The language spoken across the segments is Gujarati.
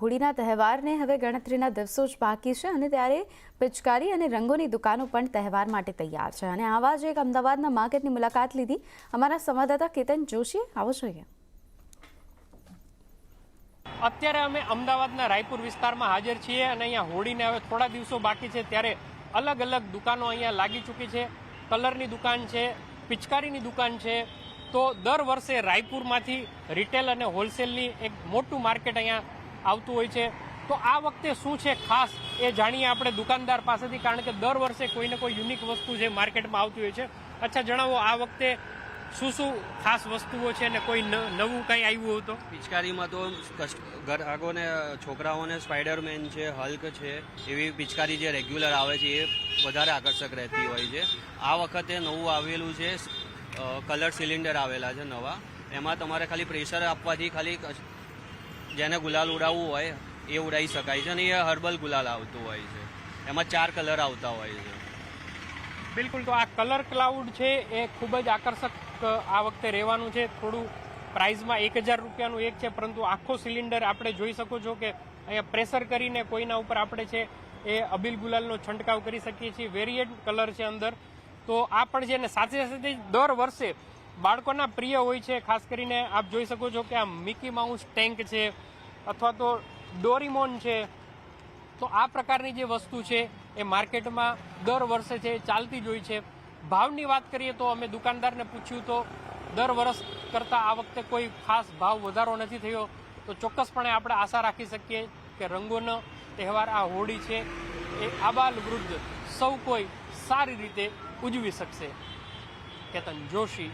હોળીના તહેવારને હવે ગણતરીના દિવસો જ બાકી છે અને ત્યારે પિચકારી અને રંગોની દુકાનો પણ તહેવાર માટે તૈયાર છે. અને આવા જ એક અમદાવાદના માર્કેટની મુલાકાત લીધી અમારા સંવાદદાતા કેતન જોશી આવો જોઈએ. અત્યારે અમે અમદાવાદના રાયપુર વિસ્તારમાં હાજર છીએ અને અહીંયા હોળીને હવે થોડા દિવસો બાકી છે ત્યારે અલગ અલગ દુકાનો અહીંયા લાગી ચૂકી છે. કલરની દુકાન છે, પિચકારીની દુકાન છે. તો દર વર્ષે રાયપુરમાંથી રિટેલ અને હોલસેલની એક મોટું માર્કેટ અહીંયા આવતું હોય છે. તો આ વખતે શું છે ખાસ એ જાણીએ આપણે દુકાનદાર પાસેથી, કારણ કે દર વર્ષે કોઈને કોઈ યુનિક વસ્તુ છે માર્કેટમાં આવતી હોય છે. અચ્છા, જણાવો આ વખતે શું શું ખાસ વસ્તુઓ છે અને કોઈ નવું કંઈ આવ્યું હતું પિચકારીમાં તો ગ્રાહકોને છોકરાઓને સ્પાઈડરમેન છે હલ્ક છે, એવી પિચકારી જે રેગ્યુલર આવે છે, એ વધારે આકર્ષક રહેતી હોય છે. આ વખતે નવું આવેલું છે કલર સિલિન્ડર આવેલા છે નવા. એમાં તમારે ખાલી પ્રેશર આપવાથી ખાલી જેને ગુલાલ ઉડાવવું હોય એ ઉડાવી શકાય છે અને એ હર્બલ ગુલાલ આવતું હોય છે. એમાં ચાર કલર આવતા હોય છે. બિલકુલ, તો આ કલર ક્લાઉડ છે એ ખૂબ જ આકર્ષક આ વખતે રહેવાનું છે. થોડું પ્રાઇઝમાં એક હજાર રૂપિયાનું એક છે, પરંતુ આખો સિલિન્ડર આપણે જોઈ શકો છો કે અહીંયા પ્રેશર કરીને કોઈના ઉપર આપણે છે એ અબિલ ગુલાલનો છંટકાવ કરી શકીએ છીએ. વેરિયન્ટ કલર છે અંદર. તો આ પણ છે, અને સાથે સાથે દર વર્ષે બાળકોના પ્રિય હોય છે, ખાસ કરીને આપ જોઈ શકો છો કે આ મિકી માઉસ ટેન્ક છે, અથવા તો ડોરીમોન છે, તો આ પ્રકારની જે વસ્તુ છે એ માર્કેટમાં દર વર્ષે છે, ચાલતી જ હોય છે. ભાવની વાત કરીએ તો અમે દુકાનદારને પૂછ્યું તો દર વર્ષ કરતાં આ વખતે કોઈ ખાસ ભાવ વધારો નથી થયો. તો ચોક્કસપણે આપણે આશા રાખી શકીએ કે રંગોનો તહેવાર આ હોળી છે એ આબાલ વૃદ્ધ સૌ કોઈ સારી રીતે ઉજવી શકશે. કેતન જોશી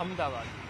અમદાવાદ.